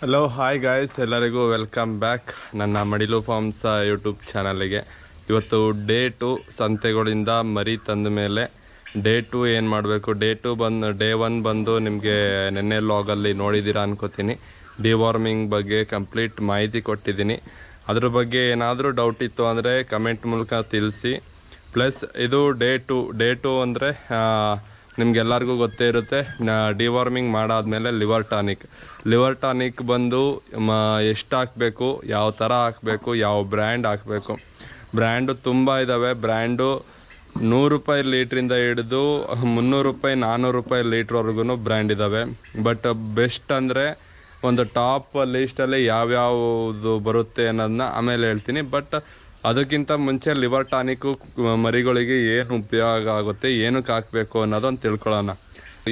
Hello hi guys ಎಲ್ಲರಿಗೂ welcome back ನನ್ನ Madilu forms YouTube ಚಾನಲಿಗೆ. ಇವತ್ತು ಡೇ ಟು ಸಂತೆಗಳಿಂದ ಮರಿ ತಂದ ಮೇಲೆ ಡೇ ಟು ಏನು ಮಾಡಬೇಕು? ಡೇ ಟು ಬಂದು ಡೇ ಒನ್ ಬಂದು ನಿಮಗೆ ನೆನ್ನೆ ಲಾಗಲ್ಲಿ ನೋಡಿದ್ದೀರಾ ಅನ್ಕೋತೀನಿ. ಡಿವಾರ್ಮಿಂಗ್ ಬಗ್ಗೆ ಕಂಪ್ಲೀಟ್ ಮಾಹಿತಿ ಕೊಟ್ಟಿದ್ದೀನಿ. ಅದ್ರ ಬಗ್ಗೆ ಏನಾದರೂ ಡೌಟ್ ಇತ್ತು ಅಂದರೆ ಕಮೆಂಟ್ ಮೂಲಕ ತಿಳಿಸಿ. ಪ್ಲಸ್ ಇದು ಡೇ ಟು ಡೇ ಟು ಅಂದರೆ ನಿಮ್ಗೆಲ್ಲರಿಗೂ ಗೊತ್ತೇ ಇರುತ್ತೆ. ಡಿವಾರ್ಮಿಂಗ್ ಮಾಡಾದ್ಮೇಲೆ ಲಿವರ್ ಟಾನಿಕ್ ಲಿವರ್ ಟಾನಿಕ್ ಬಂದು ಮ ಎಷ್ಟು ಹಾಕಬೇಕು ಯಾವ ಥರ ಹಾಕಬೇಕು, ಯಾವ ಬ್ರ್ಯಾಂಡ್ ಹಾಕಬೇಕು. ಬ್ರ್ಯಾಂಡು ತುಂಬ ಇದ್ದಾವೆ ಬ್ರ್ಯಾಂಡು ನೂರು ರೂಪಾಯಿ ಲೀಟ್ರಿಂದ ಹಿಡಿದು ಮುನ್ನೂರು ರೂಪಾಯಿ ನಾನ್ನೂರು ರೂಪಾಯಿ ಲೀಟ್ರ್ವರೆಗೂ ಬ್ರ್ಯಾಂಡ್ ಇದ್ದಾವೆ ಬಟ್ ಬೆಸ್ಟ್ ಅಂದರೆ ಒಂದು ಟಾಪ್ ಲೀಸ್ಟಲ್ಲಿ ಯಾವ್ಯಾವುದು ಬರುತ್ತೆ ಅನ್ನೋದನ್ನ ಆಮೇಲೆ ಹೇಳ್ತೀನಿ. ಬಟ್ ಅದಕ್ಕಿಂತ ಮುಂಚೆ ಲಿವರ್ ಟಾನಿಕ್ಕು ಮರಿಗಳಿಗೆ ಏನು ಉಪಯೋಗ ಆಗುತ್ತೆ ಏನಕ್ಕೆ ಹಾಕಬೇಕು ಅನ್ನೋದೊಂದು ತಿಳ್ಕೊಳ್ಳೋಣ.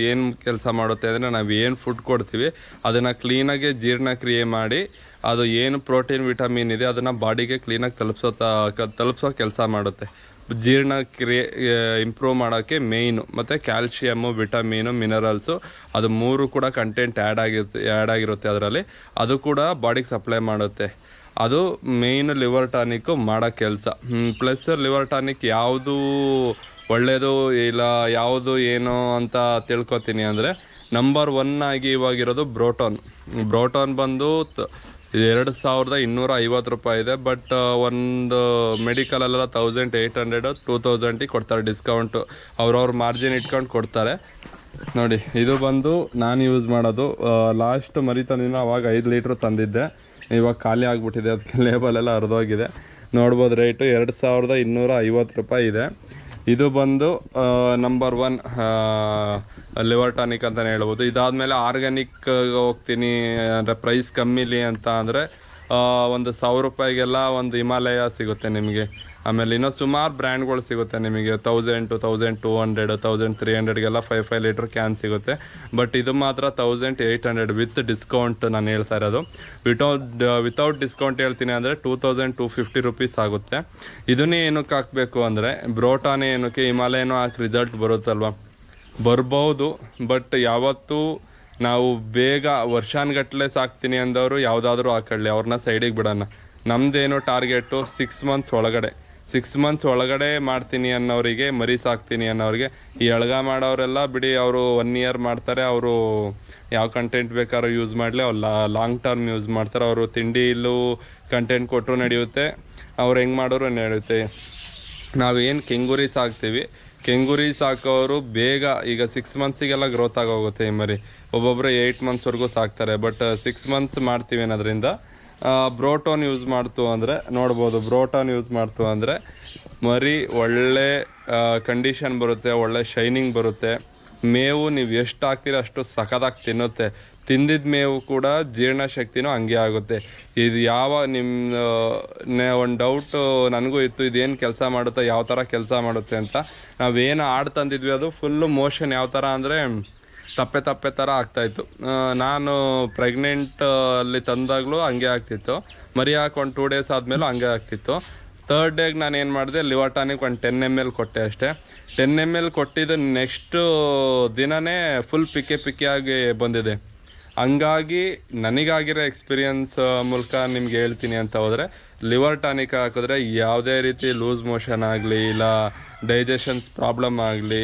ಏನು ಕೆಲಸ ಮಾಡುತ್ತೆ ಅಂದರೆ ನಾವು ಏನು ಫುಡ್ ಕೊಡ್ತೀವಿ, ಅದನ್ನು ಕ್ಲೀನಾಗಿ ಜೀರ್ಣಕ್ರಿಯೆ ಮಾಡಿ, ಅದು ಏನು ಪ್ರೋಟೀನ್ ವಿಟಮಿನ್ ಇದೆ ಅದನ್ನು ಬಾಡಿಗೆ ಕ್ಲೀನಾಗಿ ತಲುಪಿಸೋ ತಲುಪಿಸೋ ಕೆಲಸ ಮಾಡುತ್ತೆ. ಜೀರ್ಣಕ್ರಿಯೆ ಇಂಪ್ರೂವ್ ಮಾಡೋಕ್ಕೆ ಮೇಯ್ನು ಮತ್ತು ಕ್ಯಾಲ್ಶಿಯಮ್ಮು ವಿಟಮಿನು ಮಿನರಲ್ಸು ಅದು ಮೂರು ಕೂಡ ಕಂಟೆಂಟ್ ಆ್ಯಡ್ ಆಗಿರುತ್ತೆ ಆ್ಯಡ್ ಆಗಿರುತ್ತೆ ಅದರಲ್ಲಿ. ಅದು ಕೂಡ ಬಾಡಿಗೆ ಸಪ್ಲೈ ಮಾಡುತ್ತೆ. ಅದು ಮೇಯ್ನ್ ಲಿವರ್ ಟಾನಿಕ್ಕು ಮಾಡೋ ಕೆಲಸ. ಪ್ಲಸ್ ಲಿವರ್ ಟಾನಿಕ್ ಯಾವುದು ಒಳ್ಳೆಯದು ಇಲ್ಲ ಯಾವುದು ಏನು ಅಂತ ತಿಳ್ಕೊತೀನಿ ಅಂದರೆ ನಂಬರ್ ಒನ್ ಆಗಿ ಇವಾಗಿರೋದು ಬ್ರೋಟಾನ್. ಬ್ರೋಟಾನ್ ಬಂದು ಎರಡು ಸಾವಿರದ ಇನ್ನೂರ ಐವತ್ತು ರೂಪಾಯಿ ಇದೆ ಬಟ್ ಒಂದು ಮೆಡಿಕಲಲ್ಲೆಲ್ಲ ತೌಸಂಡ್ ಏಯ್ಟ್ ಹಂಡ್ರೆಡು ಟೂ ತೌಸಂಡಿಗೆ ಕೊಡ್ತಾರೆ ಡಿಸ್ಕೌಂಟು ಅವ್ರವ್ರ ಮಾರ್ಜಿನ್ ಇಟ್ಕೊಂಡು ಕೊಡ್ತಾರೆ. ನೋಡಿ, ಇದು ಬಂದು ನಾನು ಯೂಸ್ ಮಾಡೋದು ಲಾಸ್ಟ್ ಮರಿ ತಂದಿನ ಅವಾಗ ಐದು ಲೀಟ್ರ್ ತಂದಿದ್ದೆ. ಇವಾಗ ಖಾಲಿ ಆಗಿಬಿಟ್ಟಿದೆ. ಅದಕ್ಕೆ ಲೇಬಲ್ ಎಲ್ಲ ಹರಿದೋಗಿದೆ. ನೋಡ್ಬೋದು ರೇಟು ಎರಡು ಸಾವಿರದ ಇನ್ನೂರ ಐವತ್ತು ರೂಪಾಯಿ ಇದೆ. ಇದು ಬಂದು ನಂಬರ್ ಒನ್ ಲಿವರ್ ಟಾನಿಕ್ ಅಂತಲೇ ಹೇಳ್ಬೋದು. ಇದಾದಮೇಲೆ ಆರ್ಗ್ಯಾನಿಕ್ ಹೋಗ್ತೀನಿ. ಅಂದರೆ ಪ್ರೈಸ್ ಕಮ್ಮಿಲಿ ಅಂತ ಅಂದರೆ ಒಂದು ಸಾವಿರ ರೂಪಾಯಿಗೆಲ್ಲ ಒಂದು ಹಿಮಾಲಯ ಸಿಗುತ್ತೆ ನಿಮಗೆ. ಆಮೇಲೆ ಇನ್ನೂ ಸುಮಾರು ಬ್ರ್ಯಾಂಡ್ಗಳು ಸಿಗುತ್ತೆ ನಿಮಗೆ thousand two thousand two hundred thousand three ಹಂಡ್ರೆಡ್ಗೆಲ್ಲ five five litre can ಸಿಗುತ್ತೆ. ಬಟ್ ಇದು ಮಾತ್ರ thousand eight hundred with discount ನಾನು ಹೇಳ್ತಾ ಇರೋದು. ವಿತೌಟ್ ವಿತೌಟ್ ಡಿಸ್ಕೌಂಟ್ ಹೇಳ್ತೀನಿ ಅಂದರೆ two thousand two fifty rupees ಆಗುತ್ತೆ. ಇದನ್ನೇ ಏನಕ್ಕೆ ಹಾಕಬೇಕು ಅಂದರೆ ಬ್ರೋಟಾನೇ ಏನಕ್ಕೆ ಹಿಮಾಲಯನೂ ಹಾಕಿ ರಿಸಲ್ಟ್ ಬರುತ್ತಲ್ವ? ಬರ್ಬೋದು ಬಟ್ ಯಾವತ್ತೂ ನಾವು ಬೇಗ ವರ್ಷಾನ್ಗಟ್ಲೆ ಸಾಕ್ತೀನಿ ಅಂದವರು ಯಾವುದಾದ್ರೂ ಹಾಕೊಳ್ಳಿ ಅವ್ರನ್ನ ಸೈಡಿಗೆ ಬಿಡೋಣ. ನಮ್ಮದೇನು ಟಾರ್ಗೆಟು ಸಿಕ್ಸ್ ಮಂತ್ಸ್ ಒಳಗಡೆ. ಸಿಕ್ಸ್ ಮಂತ್ಸ್ ಒಳಗಡೆ ಮಾಡ್ತೀನಿ ಅನ್ನೋರಿಗೆ, ಮರಿ ಸಾಕ್ತೀನಿ ಅನ್ನೋರಿಗೆ, ಈ ಎಳ್ಗ ಮಾಡೋರೆಲ್ಲ ಬಿಡಿ, ಅವರು ಒನ್ ಇಯರ್ ಮಾಡ್ತಾರೆ, ಅವರು ಯಾವ ಕಂಟೆಂಟ್ ಬೇಕಾದ್ರೂ ಯೂಸ್ ಮಾಡಲಿ, ಅವ್ರು ಲಾಂಗ್ ಟರ್ಮ್ ಯೂಸ್ ಮಾಡ್ತಾರೆ, ಅವರು ತಿಂಡಿ ಇಲ್ಲೂ ಕಂಟೆಂಟ್ ಕೊಟ್ಟರು ನಡೆಯುತ್ತೆ, ಅವ್ರು ಹೆಂಗೆ ಮಾಡೋರು ನಡೆಯುತ್ತೆ. ನಾವೇನು ಕೆಂಗುರಿ ಸಾಕ್ತೀವಿ, ಕೆಂಗುರಿ ಸಾಕೋರು ಬೇಗ, ಈಗ ಸಿಕ್ಸ್ ಮಂತ್ಸಿಗೆಲ್ಲ ಗ್ರೋತ್ ಆಗೋಗುತ್ತೆ ಈ ಮರಿ. ಒಬ್ಬೊಬ್ಬರು ಏಯ್ಟ್ ಮಂತ್ಸ್ವರೆಗೂ ಸಾಕ್ತಾರೆ ಬಟ್ ಸಿಕ್ಸ್ ಮಂತ್ಸ್ ಮಾಡ್ತೀವಿ ಅನ್ನೋದ್ರಿಂದ ಬ್ರೋಟೋನ್ ಯೂಸ್ ಮಾಡ್ತು ಅಂದರೆ, ನೋಡ್ಬೋದು ಬ್ರೋಟೋನ್ ಯೂಸ್ ಮಾಡ್ತು ಅಂದರೆ, ಮರಿ ಒಳ್ಳೆ ಕಂಡೀಷನ್ ಬರುತ್ತೆ, ಒಳ್ಳೆ ಶೈನಿಂಗ್ ಬರುತ್ತೆ. ಮೇವು ನೀವು ಎಷ್ಟು ಹಾಕ್ತೀರ ಅಷ್ಟು ಸಖತ್ತಾಗಿ ತಿನ್ನುತ್ತೆ. ತಿಂದಿದ ಮೇವು ಕೂಡ ಜೀರ್ಣಶಕ್ತಿನೂ ಹಂಗೆ ಆಗುತ್ತೆ. ಇದು ಯಾವ ನಿಮ್ಮ ಒಂದು ಡೌಟು ನನಗೂ ಇತ್ತು, ಇದೇನು ಕೆಲಸ ಮಾಡುತ್ತೆ, ಯಾವ ಥರ ಕೆಲಸ ಮಾಡುತ್ತೆ ಅಂತ. ನಾವೇನು ಆಡ್ ತಂದಿದ್ವಿ, ಅದು ಫುಲ್ಲು ಮೋಷನ್ ಯಾವ ಥರ ಅಂದರೆ ತಪ್ಪೆ ತಪ್ಪೆ ಥರ ಆಗ್ತಾಯಿತ್ತು ನಾನು ಪ್ರೆಗ್ನೆಂಟ್ ಅಲ್ಲಿ ತಂದಾಗಲೂ ಹಂಗೆ ಆಗ್ತಿತ್ತು. ಮರಿ ಹಾಕಿ ಒಂದು ಟೂ ಡೇಸ್ ಆದಮೇಲೂ ಹಂಗೆ ಆಗ್ತಿತ್ತು. ತರ್ಡ್ ಡೇಗೆ ನಾನು ಏನು ಮಾಡಿದೆ ಲಿವರ್ ಟಾನಿಕ್ ಒಂದು ಟೆನ್ ಎಂ ಎಲ್ ಕೊಟ್ಟೆ ಅಷ್ಟೇ. ಟೆನ್ ಎಂ ಎಲ್ ಕೊಟ್ಟಿದ್ದು ನೆಕ್ಸ್ಟು ದಿನವೇ ಫುಲ್ ಪಿಕೆ ಆಗಿ ಬಂದಿದೆ. ಹಂಗಾಗಿ ನನಗಾಗಿರೋ ಎಕ್ಸ್ಪೀರಿಯನ್ಸ್ ಮೂಲಕ ನಿಮ್ಗೆ ಹೇಳ್ತೀನಿ ಅಂತ ಹೋದರೆ ಲಿವರ್ ಟಾನಿಕ್ ಹಾಕಿದ್ರೆ ಯಾವುದೇ ರೀತಿ ಲೂಸ್ ಮೋಷನ್ ಆಗಲಿ, ಇಲ್ಲ ಡೈಜೆಷನ್ಸ್ ಪ್ರಾಬ್ಲಮ್ ಆಗಲಿ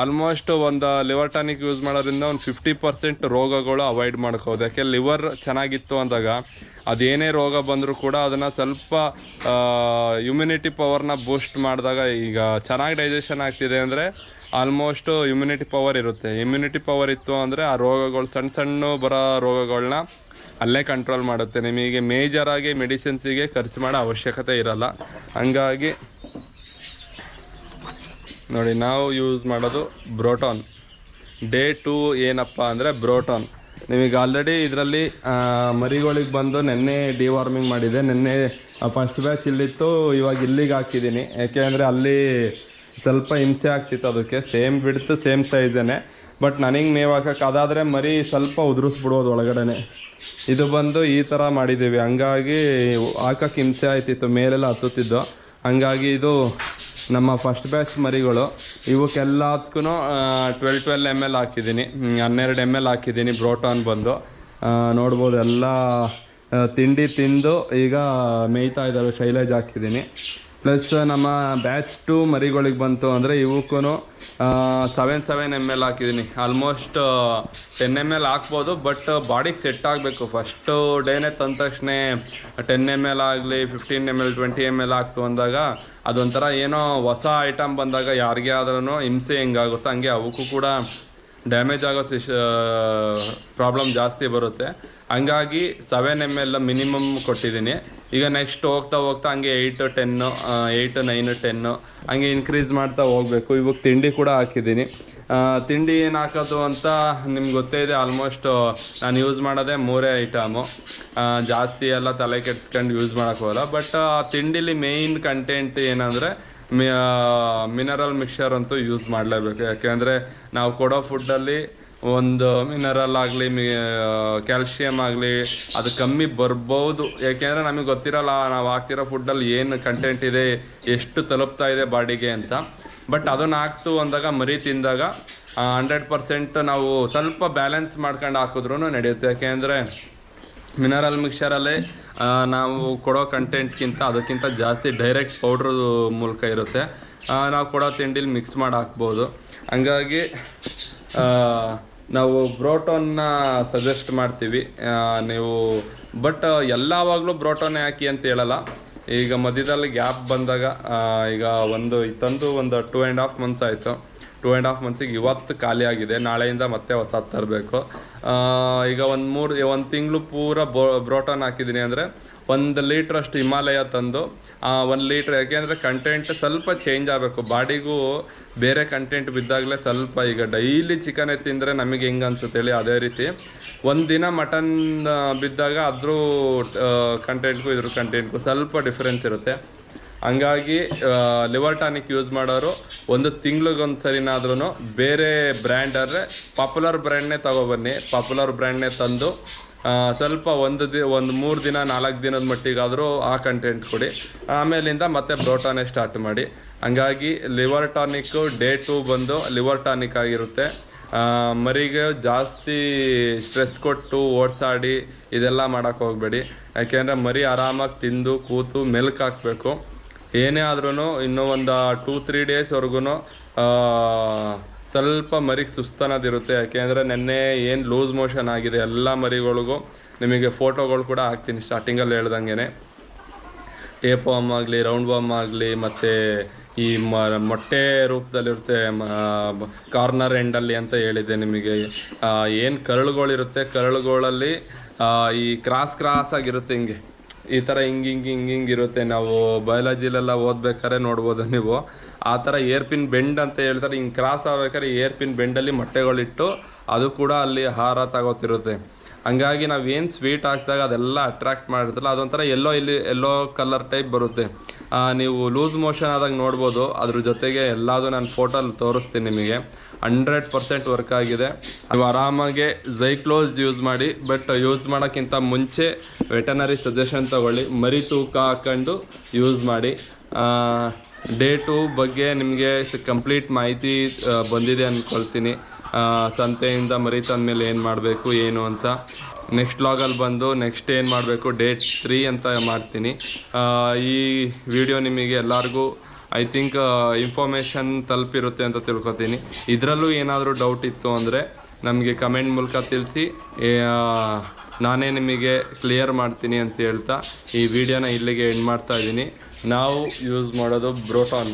ಆಲ್ಮೋಸ್ಟ್ ಒಂದು ಲಿವರ್ ಟಾನಿಕ್ ಯೂಸ್ ಮಾಡೋದ್ರಿಂದ ಒಂದು ಫಿಫ್ಟಿ ಪರ್ಸೆಂಟ್ ರೋಗಗಳು ಅವಾಯ್ಡ್ ಮಾಡ್ಕೋದು ಯಾಕೆ ಲಿವರ್ ಚೆನ್ನಾಗಿತ್ತು ಅಂದಾಗ ಅದೇನೇ ರೋಗ ಬಂದರೂ ಕೂಡ ಅದನ್ನು ಸ್ವಲ್ಪ ಇಮ್ಯುನಿಟಿ ಪವರ್ನ ಬೂಸ್ಟ್ ಮಾಡಿದಾಗ ಈಗ ಚೆನ್ನಾಗಿ ಡೈಜೆಷನ್ ಆಗ್ತಿದೆ ಅಂದರೆ ಆಲ್ಮೋಸ್ಟ್ ಇಮ್ಯುನಿಟಿ ಪವರ್ ಇರುತ್ತೆ. ಇಮ್ಯುನಿಟಿ ಪವರ್ ಇತ್ತು ಅಂದರೆ ಆ ರೋಗಗಳು ಸಣ್ಣ ಸಣ್ಣ ಬರೋ ರೋಗಗಳನ್ನ ಅಲ್ಲೇ ಕಂಟ್ರೋಲ್ ಮಾಡುತ್ತೆ. ನಿಮಗೆ ಮೇಜರಾಗಿ ಮೆಡಿಸಿನ್ಸಿಗೆ ಖರ್ಚು ಮಾಡೋ ಅವಶ್ಯಕತೆ ಇರಲ್ಲ. ಹಂಗಾಗಿ ನೋಡಿ, ನಾವು ಯೂಸ್ ಮಾಡೋದು ಬ್ರೋಟಾನ್ ಡೇ ಟು ಏನಪ್ಪ ಅಂದರೆ ಬ್ರೋಟಾನ್ ನಿಮಗೆ ಆಲ್ರೆಡಿ ಇದರಲ್ಲಿ ಮರಿಗಳಿಗೆ ಬಂದು ನೆನ್ನೆ ಡಿವಾರ್ಮಿಂಗ್ ಮಾಡಿದೆ. ನೆನ್ನೆ ಫಸ್ಟ್ ಬ್ಯಾಚ್ ಇಲ್ಲಿತ್ತು, ಇವಾಗ ಇಲ್ಲಿಗೆ ಹಾಕಿದ್ದೀನಿ. ಯಾಕೆ ಅಂದರೆ ಅಲ್ಲಿ ಸ್ವಲ್ಪ ಹಿಂಸೆ ಆಗ್ತಿತ್ತು ಅದಕ್ಕೆ. ಸೇಮ್ ಬಿಡ್ತು ಸೇಮ್ ಸೈಜೇನೆ ಬಟ್ ನನಗೆ ಮೇವು ಹಾಕಕ್ಕೆ ಅದಾದರೆ ಮರಿ ಸ್ವಲ್ಪ ಉದುರಿಸ್ಬಿಡೋದು ಒಳಗಡೆನೆ. ಇದು ಬಂದು ಈ ಥರ ಮಾಡಿದ್ದೀವಿ. ಹಂಗಾಗಿ ಹಾಕಕ್ಕೆ ಹಿಂಸೆ ಆಯ್ತಿತ್ತು. ಮೇಲೆಲ್ಲ ಹತ್ತುತ್ತಿದ್ದು. ಹಂಗಾಗಿ ಇದು ನಮ್ಮ ಫಸ್ಟ್ ಬ್ಯಾಚ್ ಮರಿಗಳು ಇವಕ್ಕೆಲ್ಲದಕ್ಕೂ ಟ್ವೆಲ್ ಟ್ವೆಲ್ ಎಂ ಎಲ್ ಹಾಕಿದ್ದೀನಿ. ಹನ್ನೆರಡು ಎಂ ಎಲ್ ಹಾಕಿದ್ದೀನಿ ಬ್ರೋಟಾನ್ ಬಂದು. ನೋಡ್ಬೋದು, ಎಲ್ಲ ತಿಂಡಿ ತಿಂದು ಈಗ ಮೇಯ್ತಾ ಇದ್ದಾವೆ ಶೈಲೇಜ್ ಹಾಕಿದ್ದೀನಿ. ಪ್ಲಸ್ ನಮ್ಮ ಬ್ಯಾಚ್ ಟು ಮರಿಗಳಿಗೆ ಬಂತು ಅಂದರೆ ಇವಕ್ಕೂ ಸೆವೆನ್ ಸೆವೆನ್ ಎಂ ಎಲ್ ಹಾಕಿದ್ದೀನಿ ಆಲ್ಮೋಸ್ಟ್ ಟೆನ್ ಎಂ ಎಲ್ ಹಾಕ್ಬೋದು ಬಟ್ ಬಾಡಿಗೆ ಸೆಟ್ ಆಗಬೇಕು. ಫಸ್ಟು ಡೇನೇ ತಂದ ತಕ್ಷಣ ಟೆನ್ ಎಂ ಎಲ್ ಆಗಲಿ fifteen M L twenty M L ಆಗ್ತು ಅಂದಾಗ, ಅದೊಂಥರ ಏನೋ ಹೊಸ ಐಟಮ್ ಬಂದಾಗ ಯಾರಿಗೇ ಆದ್ರೂ ಹಿಂಸೆ ಹೆಂಗಾಗುತ್ತೋ. ಹಂಗೆ ಅವಕ್ಕೂ ಕೂಡ ಡ್ಯಾಮೇಜ್ ಆಗೋ ಸಿಶ ಪ್ರಾಬ್ಲಮ್ ಜಾಸ್ತಿ ಬರುತ್ತೆ. ಹಂಗಾಗಿ ಸೆವೆನ್ ಎಂ ಎಲ್ ಮಿನಿಮಮ್ ಕೊಟ್ಟಿದ್ದೀನಿ. ಈಗ ನೆಕ್ಸ್ಟ್ ಹೋಗ್ತಾ ಹೋಗ್ತಾ ಹಂಗೆ eight ten eight nine ten ಹಂಗೆ ಇನ್ಕ್ರೀಸ್ ಮಾಡ್ತಾ ಹೋಗಬೇಕು. ಇವಾಗ ತಿಂಡಿ ಕೂಡ ಹಾಕಿದ್ದೀನಿ. ತಿಂಡಿ ಏನು ಹಾಕೋದು ಅಂತ ನಿಮ್ಗೆ ಗೊತ್ತೇ ಇದೆ ಆಲ್ಮೋಸ್ಟ್ ನಾನು ಯೂಸ್ ಮಾಡೋದೇ ಮೂರೇ ಐಟಮು ಜಾಸ್ತಿ ಎಲ್ಲ ತಲೆ ಕೆಡ್ಸ್ಕೊಂಡು ಯೂಸ್ ಮಾಡೋಕೆ ಹೋಗಲ್ಲ. ಬಟ್ ಆ, ತಿಂಡಿಲಿ ಮೇಯ್ನ್ ಕಂಟೆಂಟ್ ಏನಂದರೆ ಮಿನರಲ್ ಮಿಕ್ಸರ್ ಅಂತೂ ಯೂಸ್ ಮಾಡಲೇಬೇಕು. ಯಾಕೆಂದರೆ ನಾವು ಕೊಡೋ ಫುಡ್ಡಲ್ಲಿ ಒಂದು ಮಿನರಲ್ ಆಗಲಿ, ಮಿ ಕ್ಯಾಲ್ಶಿಯಮ್ ಆಗಲಿ, ಅದು ಕಮ್ಮಿ ಬರ್ಬೋದು. ಯಾಕೆಂದರೆ ನಮಗೆ ಗೊತ್ತಿರಲ್ಲ, ನಾವು ಹಾಕ್ತಿರೋ ಫುಡ್ಡಲ್ಲಿ ಏನು ಕಂಟೆಂಟ್ ಇದೆ, ಎಷ್ಟು ತಲುಪ್ತಾ ಇದೆ ಬಾಡಿಗೆ ಅಂತ. ಬಟ್ ಅದನ್ನು ಹಾಕ್ತು ಅಂದಾಗ, ಮರಿ ತಿಂದಾಗ ಹಂಡ್ರೆಡ್ ಪರ್ಸೆಂಟ್ ನಾವು ಸ್ವಲ್ಪ ಬ್ಯಾಲೆನ್ಸ್ ಮಾಡ್ಕೊಂಡು ಹಾಕಿದ್ರೂ ನಡೆಯುತ್ತೆ. ಯಾಕೆಂದರೆ ಮಿನರಲ್ ಮಿಕ್ಸರಲ್ಲಿ ನಾವು ಕೊಡೋ ಕಂಟೆಂಟ್ಗಿಂತ ಅದಕ್ಕಿಂತ ಜಾಸ್ತಿ ಡೈರೆಕ್ಟ್ ಪೌಡ್ರ್ ಮೂಲಕ ಇರುತ್ತೆ. ನಾವು ಕೊಡೋ ತಿಂಡಿಲಿ ಮಿಕ್ಸ್ ಮಾಡಿ ಹಾಕ್ಬೋದು. ಹಂಗಾಗಿ ನಾವು ಬ್ರೋಟೋನ್ನ ಸಜೆಸ್ಟ್ ಮಾಡ್ತೀವಿ. ನೀವು ಬಟ್ ಎಲ್ಲವಾಗಲೂ ಬ್ರೋಟೋನೇ ಹಾಕಿ ಅಂತ ಹೇಳಲ್ಲ. ಈಗ ಮಧ್ಯದಲ್ಲಿ ಗ್ಯಾಪ್ ಬಂದಾಗ ಈಗ ಒಂದು ತಂದು ಒಂದು ಟೂ ಆ್ಯಂಡ್ ಹಾಫ್ ಮಂತ್ಸ್ ಆಯಿತು. ಟೂ ಆ್ಯಂಡ್ ಹಾಫ್ ಮಂತ್ಸಿಗೆ ಇವತ್ತು ಖಾಲಿ ಆಗಿದೆ. ನಾಳೆಯಿಂದ ಮತ್ತೆ ಹೊಸದು ತರಬೇಕು. ಈಗ ಒಂದು ಮೂರು, ಒಂದು ತಿಂಗಳು ಪೂರ ಬೋ, ಬ್ರೋಟನ್ ಹಾಕಿದ್ದೀನಿ ಅಂದರೆ ಒಂದು ಲೀಟ್ರಷ್ಟು ಹಿಮಾಲಯ ತಂದು ಒಂದು ಲೀಟ್ರ್ ಯಾಕೆಂದರೆ ಕಂಟೆಂಟ್ ಸ್ವಲ್ಪ ಚೇಂಜ್ ಆಗಬೇಕು. ಬಾಡಿಗೂ ಬೇರೆ ಕಂಟೆಂಟ್ ಬಿದ್ದಾಗಲೇ ಸ್ವಲ್ಪ ಈಗ ಡೈಲಿ ಚಿಕನೇ ತಿಂದರೆ ನಮಗೆ ಹೆಂಗೆ ಅನ್ಸುತ್ತೆ ಹೇಳಿ ಅದೇ ರೀತಿ. ಒಂದು ದಿನ ಮಟನ್ ಬಿದ್ದಾಗ ಅದ್ರ ಕಂಟೆಂಟ್ಗೂ ಇದ್ರ ಕಂಟೆಂಟ್ಗೂ ಸ್ವಲ್ಪ ಡಿಫ್ರೆನ್ಸ್ ಇರುತ್ತೆ. ಹಂಗಾಗಿ ಲಿವರ್ ಟಾನಿಕ್ ಯೂಸ್ ಮಾಡೋರು ಒಂದು ತಿಂಗ್ಳಿಗೊಂದು ಸರಿನಾದ್ರೂ ಬೇರೆ ಬ್ರ್ಯಾಂಡ್ ಆದರೆ ಪಾಪ್ಯುಲರ್ ಬ್ರ್ಯಾಂಡ್ನೇ ತಗೊಬನ್ನಿ. ಪಾಪ್ಯುಲರ್ ಬ್ರ್ಯಾಂಡ್ನೇ ತಂದು ಸ್ವಲ್ಪ ಒಂದು ದಿ, ಒಂದು ಮೂರು ದಿನ, ನಾಲ್ಕು ದಿನದ ಮಟ್ಟಿಗಾದರೂ ಆ ಕಂಟೆಂಟ್ ಕೊಡಿ. ಆಮೇಲಿಂದ ಮತ್ತೆ ಬ್ರೋಟಾನೇ ಸ್ಟಾರ್ಟ್ ಮಾಡಿ. ಹಂಗಾಗಿ ಲಿವರ್ ಟಾನಿಕ್ಕು ಡೇ ಟು ಬಂದು ಲಿವರ್ ಟಾನಿಕ್ ಆಗಿರುತ್ತೆ. ಮರಿಗೆ ಜಾಸ್ತಿ ಸ್ಟ್ರೆಸ್ ಕೊಟ್ಟು ಓಡಿಸಾಡಿ, ಇದೆಲ್ಲ ಮಾಡೋಕ್ಕೆ ಹೋಗಬೇಡಿ. ಯಾಕೆಂದರೆ ಮರಿ ಆರಾಮಾಗಿ ತಿಂದು, ಕೂತು ಮೆಲ್ಕ್ ಹಾಕಬೇಕು. ಏನೇ ಆದ್ರೂ ಇನ್ನೂ ಒಂದು ಟೂ ತ್ರೀ ಡೇಸ್ವರೆಗೂ ಸ್ವಲ್ಪ ಮರಿಗೆ ಸುಸ್ತನದಿರುತ್ತೆ. ಯಾಕೆಂದರೆ ನೆನ್ನೆ ಏನು ಲೂಸ್ ಮೋಷನ್ ಆಗಿದೆ ಎಲ್ಲ ಮರಿಗಳಿಗೂ ನಿಮಗೆ ಫೋಟೋಗಳು ಕೂಡ ಹಾಕ್ತೀನಿ ಸ್ಟಾರ್ಟಿಂಗಲ್ಲಿ ಹೇಳ್ದಂಗೆ ಟೇಪ್ ಬಾಮ್ ಆಗಲಿ ರೌಂಡ್ ಬಾಮ್ ಆಗಲಿ, ಮತ್ತು ಈ ಮ, ಮೊಟ್ಟೆ ರೂಪದಲ್ಲಿರುತ್ತೆ ಕಾರ್ನರ್ ಎಂಡಲ್ಲಿ ಅಂತ ಹೇಳಿದ್ದೆ ನಿಮಗೆ. ಏನು ಕರಳುಗಳಿರುತ್ತೆ, ಕರಳುಗಳಲ್ಲಿ ಈ ಕ್ರಾಸ್ ಕ್ರಾಸ್ ಆಗಿರುತ್ತೆ ಹಿಂಗೆ. ಈ ಥರ ಹಿಂಗೆ ಹಿಂಗೆ ಹಿಂಗೆ ಹಿಂಗೆ ಇರುತ್ತೆ. ನಾವು ಬಯಾಲಜಿಲೆಲ್ಲ ಓದ್ಬೇಕಾದ್ರೆ ನೋಡ್ಬೋದು ನೀವು. ಆ ಥರ ಏರ್ ಪಿನ್ ಬೆಂಡ್ ಅಂತ ಹೇಳ್ತಾರೆ. ಹಿಂಗೆ ಕ್ರಾಸ್ ಆಗ್ಬೇಕಾದ್ರೆ ಏರ್ ಪಿನ್ ಬೆಂಡಲ್ಲಿ ಮೊಟ್ಟೆಗಳಿಟ್ಟು ಅದು ಕೂಡ ಅಲ್ಲಿ ಹಾರ ತಗೋತಿರುತ್ತೆ. ಹಂಗಾಗಿ ನಾವೇನು ಸ್ವೀಟ್ ಹಾಕಿದಾಗ ಅದೆಲ್ಲ ಅಟ್ರಾಕ್ಟ್ ಮಾಡಿರ್ತಲ್ಲ ಅದೊಂಥರ ಎಲ್ಲೋ ಇಲ್ಲಿ ಎಲ್ಲೋ ಕಲರ್ ಟೈಪ್ ಬರುತ್ತೆ. ನೀವು ಲೂಸ್ ಮೋಷನ್ ಆದಾಗ ನೋಡ್ಬೋದು. ಅದ್ರ ಜೊತೆಗೆ ಎಲ್ಲದು ನಾನು ಫೋಟೋಲ್ಲಿ ತೋರಿಸ್ತೀನಿ ನಿಮಗೆ. ಹಂಡ್ರೆಡ್ ಪರ್ಸೆಂಟ್ ವರ್ಕ್ ಆಗಿದೆ. ನೀವು ಆರಾಮಾಗಿ ಝೈಕ್ಲೋಸ್ ಯೂಸ್ ಮಾಡಿ ಬಟ್ ಯೂಸ್ ಮಾಡೋಕ್ಕಿಂತ ಮುಂಚೆ ವೆಟನರಿ ಸಜೆಷನ್ ತಗೊಳ್ಳಿ. ಮರಿ ತೂಕ ಹಾಕೊಂಡು ಯೂಸ್ ಮಾಡಿ. ಡೇ ಟು ಬಗ್ಗೆ ನಿಮಗೆ ಕಂಪ್ಲೀಟ್ ಮಾಹಿತಿ ಬಂದಿದೆ ಅಂದ್ಕೊಳ್ತೀನಿ ಸಂತೆಯಿಂದ ಮರಿ ತಂದಮೇಲೆ ಏನು ಮಾಡಬೇಕು, ಏನು ಅಂತ. ನೆಕ್ಸ್ಟ್ ಲಾಗಲ್ಲಿ ಬಂದು ನೆಕ್ಸ್ಟ್ ಏನು ಮಾಡಬೇಕು ಡೇಟ್ ತ್ರೀ ಅಂತ ಮಾಡ್ತೀನಿ. ಈ ವಿಡಿಯೋ ನಿಮಗೆ ಎಲ್ಲರಿಗೂ ಐ ಥಿಂಕ್ ಇನ್ಫಾರ್ಮೇಷನ್ ತಲುಪಿರುತ್ತೆ ಅಂತ ತಿಳ್ಕೊತೀನಿ. ಇದರಲ್ಲೂ ಏನಾದರೂ ಡೌಟ್ ಇತ್ತು ಅಂದರೆ ನಮಗೆ ಕಮೆಂಟ್ ಮೂಲಕ ತಿಳಿಸಿ ನಾನೇ ನಿಮಗೆ ಕ್ಲಿಯರ್ ಮಾಡ್ತೀನಿ ಅಂತ ಹೇಳ್ತಾ ಈ ವಿಡಿಯೋನ ಇಲ್ಲಿಗೆ ಎಂಡ್ ಮಾಡ್ತಾ ಇದ್ದೀನಿ. ನಾವು ಯೂಸ್ ಮಾಡೋದು ಬ್ರೋಟಾನ್